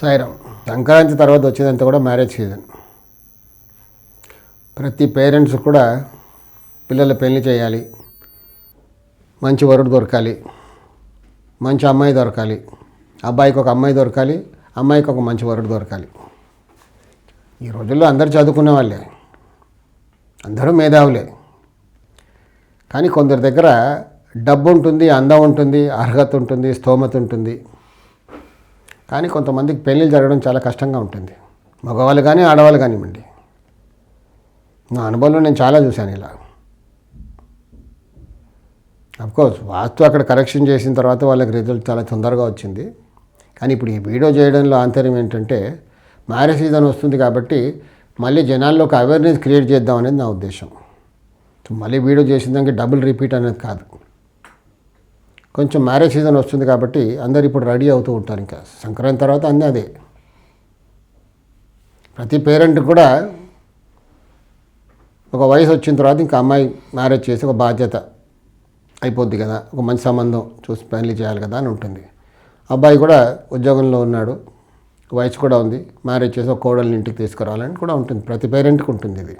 సైరం. సంక్రాంతి తర్వాత వచ్చేదంతా కూడా marriage season. ప్రతి పేరెంట్స్ కూడా పిల్లల పెళ్ళి చేయాలి. మంచి వరుడు దొరకాలి. మంచి అమ్మాయి దొరకాలి. అబ్బాయికి ఒక అమ్మాయి దొరకాలి. అమ్మాయికి ఒక మంచి వరుడు దొరకాలి. ఈ రోజుల్లో అందరు చదువుకునే వాళ్ళే. అందరూ మేధావులే. కానీ కొందరి దగ్గర డబ్బు ఉంటుంది అందం ఉంటుంది అర్హత ఉంటుంది స్తోమత ఉంటుంది. కానీ కొంతమందికి పెళ్ళిళ్ళు జరగడం చాలా కష్టంగా ఉంటుంది. మగవాళ్ళు కానీ ఆడవాళ్ళు కానివ్వండి. నా అనుభవంలో నేను చాలా చూశాను ఇలా. అఫ్కోర్స్ వాస్తు అక్కడ కరెక్షన్ చేసిన తర్వాత వాళ్ళకి రిజల్ట్ చాలా తొందరగా వచ్చింది. కానీ ఇప్పుడు ఈ వీడియో చేయడంలో ఆంతర్యం ఏంటంటే మ్యారేజ్ సీజన్ వస్తుంది కాబట్టి మళ్ళీ జనాల్లో ఒక అవేర్నెస్ క్రియేట్ చేద్దాం అనేది నా ఉద్దేశం. మళ్ళీ వీడియో చేసిన దానికి డబుల్ రిపీట్ అనేది కాదు. కొంచెం మ్యారేజ్ సీజన్ వస్తుంది కాబట్టి అందరు ఇప్పుడు రెడీ అవుతూ ఉంటారు ఇంకా. సంక్రాంతి తర్వాత అన్నీ అదే. ప్రతి పేరెంట్ కూడా ఒక వయసు వచ్చిన తర్వాత ఇంకా అమ్మాయి మ్యారేజ్ చేసి ఒక బాధ్యత అయిపోద్ది కదా. ఒక మంచి సంబంధం చూసి పెళ్ళి చేయాలి కదా అని ఉంటుంది. అబ్బాయి కూడా ఉద్యోగంలో ఉన్నాడు. వయసు కూడా ఉంది. మ్యారేజ్ చేసి ఒక కోడల్ని ఇంటికి తీసుకురావాలని కూడా ఉంటుంది. ప్రతి పేరెంట్కి ఉంటుంది ఇది.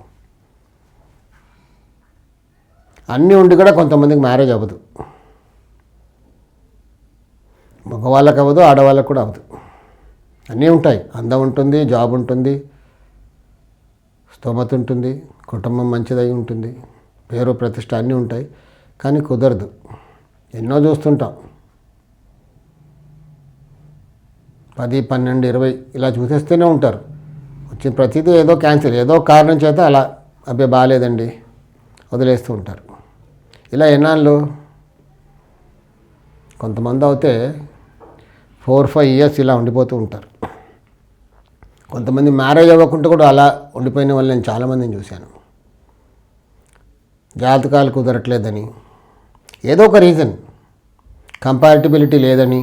అన్నీ ఉండి కూడా కొంతమందికి మ్యారేజ్ అవ్వదు. మగవాళ్ళకి అవ్వదు ఆడవాళ్ళకు కూడా అవ్వదు. అన్నీ ఉంటాయి. అందం ఉంటుంది జాబ్ ఉంటుంది స్తోమత ఉంటుంది కుటుంబం మంచిదై ఉంటుంది పేరు ప్రతిష్ట అన్నీ ఉంటాయి. కానీ కుదరదు. ఎన్నో చూస్తుంటాం. పది పన్నెండు ఇరవై ఇలా చూసేస్తూనే ఉంటారు. వచ్చిన ప్రతిదీ ఏదో క్యాన్సిల్ ఏదో కారణం చేత అలా అబ్బాయి బాగాలేదండి వదిలేస్తూ ఉంటారు. ఇలా ఎన్నాళ్ళు? కొంతమంది అయితే ఫోర్ ఫైవ్ ఇయర్స్ ఇలా ఉండిపోతూ ఉంటారు. కొంతమంది మ్యారేజ్ అవ్వకుండా కూడా అలా ఉండిపోయిన వాళ్ళు నేను చాలామందిని చూశాను. జాతకాలు కుదరట్లేదని ఏదో ఒక రీజన్ కంపారిటబిలిటీ లేదని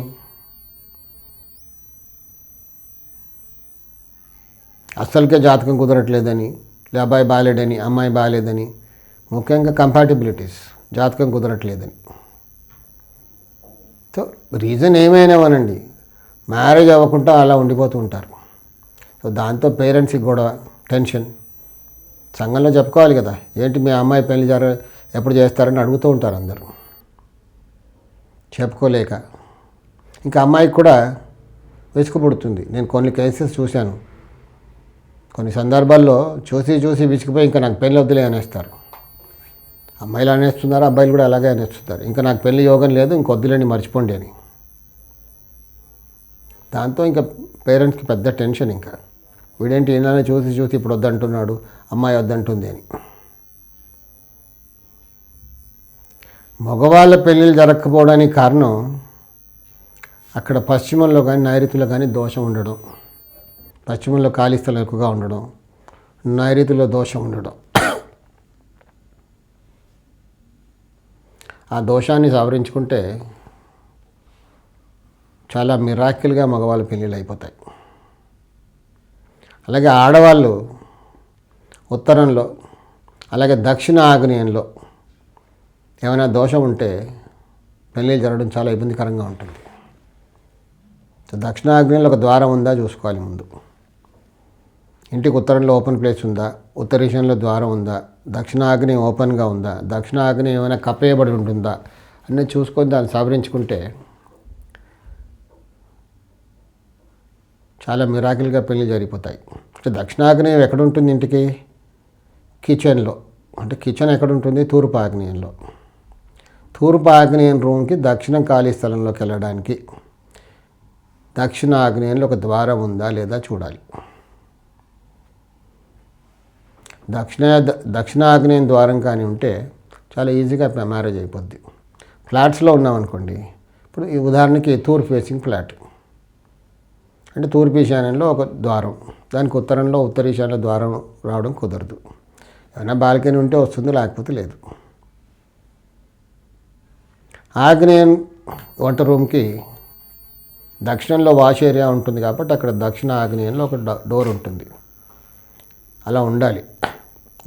అస్సలకే జాతకం కుదరట్లేదని అబ్బాయి బాగాలేడని అమ్మాయి బాగాలేదని ముఖ్యంగా కంపాటిబిలిటీస్ జాతకం కుదరట్లేదని. సో రీజన్ ఏమైనావనండి మ్యారేజ్ అవ్వకుండా అలా ఉండిపోతూ ఉంటారు. సో దాంతో పేరెంట్స్కి కూడా టెన్షన్ సంఘంలో చెప్పుకోవాలి కదా ఏంటి మీ అమ్మాయి పెళ్ళి జర ఎప్పుడు చేస్తారని అడుగుతూ ఉంటారు అందరూ. చెప్పుకోలేక. ఇంకా అమ్మాయికి కూడా విసుగు పుడుతుంది. నేను కొన్ని కేసెస్ చూశాను. కొన్ని సందర్భాల్లో చూసి చూసి విసిగిపోయి ఇంకా నాకు పెళ్ళి వద్దులే అనేస్తారు. అమ్మాయిలు అనేస్తున్నారు అబ్బాయిలు కూడా అలాగే అనేస్తున్నారు. ఇంకా నాకు పెళ్ళి యోగం లేదు ఇంకొద్దులేని మర్చిపోండి అని. దాంతో ఇంకా పేరెంట్స్కి పెద్ద టెన్షన్ ఇంకా. వీడేంటి ఏదైనా చూసి చూసి ఇప్పుడు వద్దంటున్నాడు అమ్మాయి వద్దంటుంది అని. మగవాళ్ళ పెళ్ళిళ్ళు జరగకపోవడానికి కారణం అక్కడ పశ్చిమంలో కానీ నైరుతిలో కానీ దోషం ఉండడం. పశ్చిమంలో ఖాళీ స్థలం ఎక్కువగా ఉండడం. నైరుతిలో దోషం ఉండడం. ఆ దోషాన్ని సవరించుకుంటే చాలా మిరాకిల్గా మగవాళ్ళ పెళ్ళిళ్ళు అయిపోతాయి. అలాగే ఆడవాళ్ళు ఉత్తరంలో అలాగే దక్షిణ ఆగ్నేయంలో ఏమైనా దోషం ఉంటే పెళ్ళిళ్ళు జరగడం చాలా ఇబ్బందికరంగా ఉంటుంది. దక్షిణ ఆగ్నేయంలో ఒక ద్వారం ఉందా చూసుకోవాలి ముందు. ఇంటికి ఉత్తరంలో ఓపెన్ ప్లేస్ ఉందా? ఉత్తర ఈశాన్యంలో ద్వారం ఉందా? దక్షిణ ఆగ్నేయం ఓపెన్గా ఉందా? దక్షిణ ఆగ్నేయం ఏమైనా కప్పేయబడి ఉంటుందా? అన్నీ చూసుకొని దాన్ని సవరించుకుంటే చాలా మిరాకిల్గా పెళ్ళి జరిగిపోతాయి. అంటే దక్షిణాగ్నేయం ఎక్కడ ఉంటుంది ఇంటికి? కిచెన్లో. అంటే కిచెన్ ఎక్కడ ఉంటుంది తూర్పు ఆగ్నేయంలో తూర్పు ఆగ్నేయం రూమ్కి దక్షిణం ఖాళీ స్థలంలోకి వెళ్ళడానికి. దక్షిణ ఆగ్నేయంలో ఒక ద్వారం ఉందా లేదా చూడాలి. దక్షిణ దక్షిణ ఆగ్నేయం ద్వారం కానీ ఉంటే చాలా ఈజీగా మ్యారేజ్ అయిపోద్ది. ఫ్లాట్స్లో ఉన్నామనుకోండి. ఇప్పుడు ఈ ఉదాహరణకి తూర్పు ఫేసింగ్ ఫ్లాట్. అంటే తూర్పు ఈశాన్యంలో ఒక ద్వారం. దానికి ఉత్తరంలో ఉత్తర ఈశాన్య ద్వారం రావడం కుదరదు. ఏమైనా బాల్కనీ ఉంటే వస్తుంది లేకపోతే లేదు. ఆగ్నేయం వంట రూమ్కి దక్షిణంలో వాష్ ఏరియా ఉంటుంది కాబట్టి అక్కడ దక్షిణ ఆగ్నేయంలో ఒక డో- డోర్ ఉంటుంది. అలా ఉండాలి.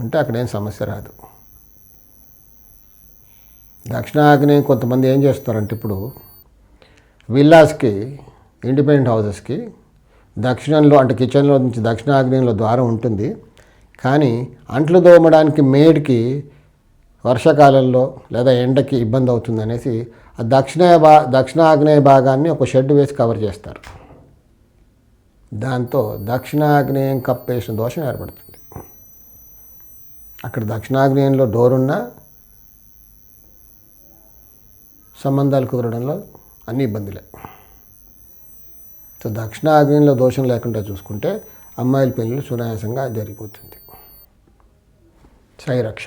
ఉంటే అక్కడ ఏం సమస్య రాదు. దక్షిణ ఆగ్నేయం కొంతమంది ఏం చేస్తారంటే ఇప్పుడు విల్లాస్కి ఇండిపెండెంట్ హౌసెస్కి దక్షిణంలో అంటే కిచెన్లో నుంచి దక్షిణాగ్నేయంలో ద్వారం ఉంటుంది. కానీ అంట్లు తోమడానికి మేడ్కి వర్షాకాలంలో లేదా ఎండకి ఇబ్బంది అవుతుంది అనేసి ఆ దక్షిణ భా దక్షిణాగ్నేయ భాగాన్ని ఒక షెడ్ వేసి కవర్ చేస్తారు. దాంతో దక్షిణాగ్నేయం కప్పేసిన దోషం ఏర్పడుతుంది. అక్కడ దక్షిణాగ్నేయంలో డోర్ ఉన్నా సంబంధాలు కుదరడంలో అన్ని ఇబ్బందులే. సో దక్షిణ ఆగ్నేయంలో దోషం లేకుండా చూసుకుంటే అమ్మాయిల పెళ్ళిళ్ళు సునాయాసంగా జరిగిపోతుంది. రక్ష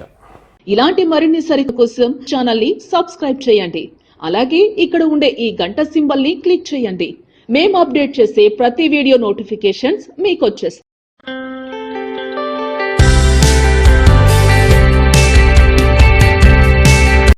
ఇలాంటి మరిన్ని సరికు కోసం ఛానల్ని సబ్స్క్రైబ్ చేయండి. అలాగే ఇక్కడ ఉండే ఈ గంట సింబల్ని క్లిక్ చేయండి. మేము అప్డేట్ చేసే ప్రతి వీడియో నోటిఫికేషన్స్ మీకు వచ్చేస్తాయి